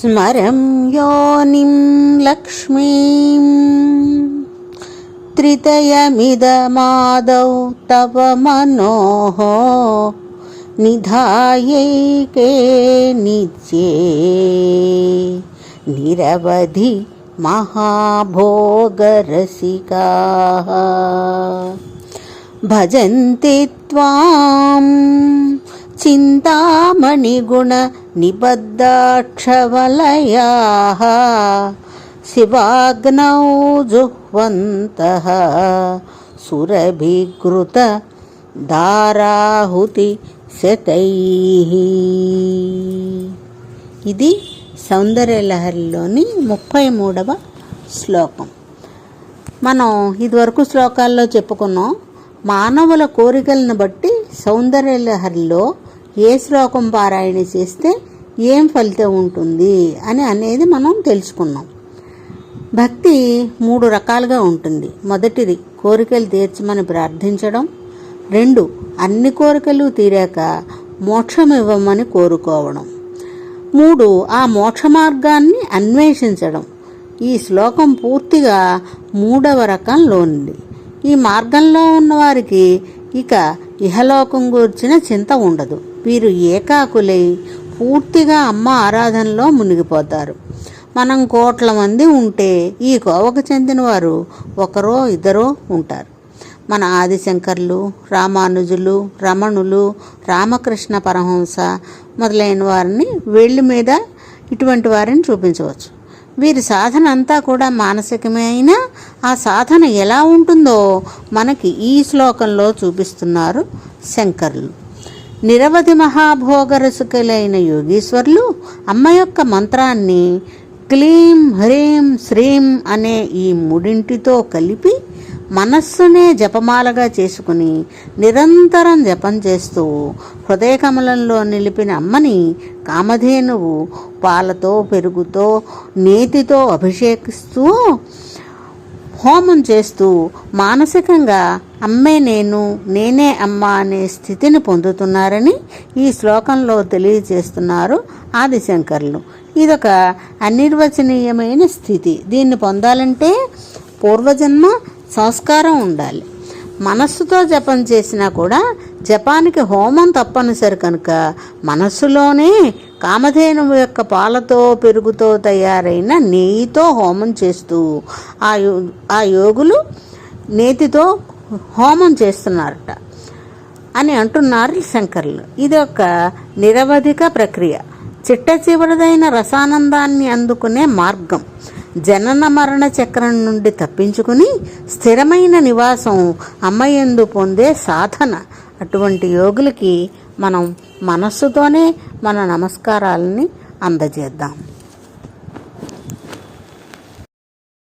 स्मरं योनिं लक्ष्मीं त्रितयमिदमादौ तव मनोः निधायैके नित्ये निरवधि महाभोगरसिकाः भजन्ति त्वां चिन्तामणिगुणनिबद्धाक्षवलयाः शिवाग्नौ जुह्वन्तः సురభిగృత దారాహుతి శతైః ఇది సౌందర్యలహరిలోని ముప్పై మూడవ శ్లోకం మనం ఇదివరకు శ్లోకాల్లో చెప్పుకున్నాం మానవుల కోరికలను బట్టి సౌందర్యలహరిలో ఏ శ్లోకం పారాయణ చేస్తే ఏం ఫలితం ఉంటుంది అని అనేది మనం తెలుసుకున్నాం. భక్తి మూడు రకాలుగా ఉంటుంది. మొదటిది కోరికలు తీర్చమని ప్రార్థించడం. రెండు అన్ని కోరికలు తీరాక మోక్షం ఇవ్వమని కోరుకోవడం. మూడు ఆ మోక్ష మార్గాన్ని అన్వేషించడం. ఈ శ్లోకం పూర్తిగా మూడవ రకంలోనిది. ఈ మార్గంలో ఉన్నవారికి ఇక ఇహలోకం గురించిన చింత ఉండదు. వీరు ఏకాకులై పూర్తిగా అమ్మ ఆరాధనలో మునిగిపోతారు. మనం కోట్ల మంది ఉంటే ఈ కోవకు చెందిన వారు ఒకరో ఇద్దరో ఉంటారు. మన ఆదిశంకర్లు రామానుజులు రమణులు రామకృష్ణ పరహంస మొదలైన వారిని వేళ్ళ మీద ఇటువంటి వారిని చూపించవచ్చు. వీరి సాధన అంతా కూడా మానసికమే అయినా ఆ సాధన ఎలా ఉంటుందో మనకి ఈ శ్లోకంలో చూపిస్తున్నారు శంకర్లు. నిరవధి మహాభోగరసుకులైన యోగీశ్వరులు అమ్మ యొక్క మంత్రాన్ని క్లీం హ్రీం శ్రీం అనే ఈ మూడింటితో కలిపి మనస్సునే జపమాలగా చేసుకుని నిరంతరం జపం చేస్తూ హృదయకమలంలో నిలిపిన అమ్మని కామధేనువు పాలతో పెరుగుతో నేతితో అభిషేకిస్తూ హోమం చేస్తూ మానసికంగా అమ్మే నేను నేనే అమ్మ అనే స్థితిని పొందుతున్నారని ఈ శ్లోకంలో తెలియజేస్తున్నారు ఆదిశంకర్లు. ఇదొక అనిర్వచనీయమైన స్థితి. దీన్ని పొందాలంటే పూర్వజన్మ సంస్కారం ఉండాలి. మనస్సుతో జపం చేసినా కూడా జపానికి హోమం తప్పనిసరి కనుక మనస్సులోనే కామధేనువు యొక్క పాలతో పెరుగుతో తయారైన నెయ్యితో హోమం చేస్తూ ఆ యో ఆ యోగులు నేతితో హోమం చేస్తున్నారట అని అంటున్నారు శంకర్లు. ఇది ఒక నిరవధిక ప్రక్రియ. చిట్ట చివరిదైన రసానందాన్ని అందుకునే మార్గం. జనన మరణ చక్రం నుండి తప్పించుకుని స్థిరమైన నివాసం అమ్మయందు పొందే సాధన అటువంటి యోగులకి మనం మనస్సుతోనే మన నమస్కారాలని అందజేద్దాం.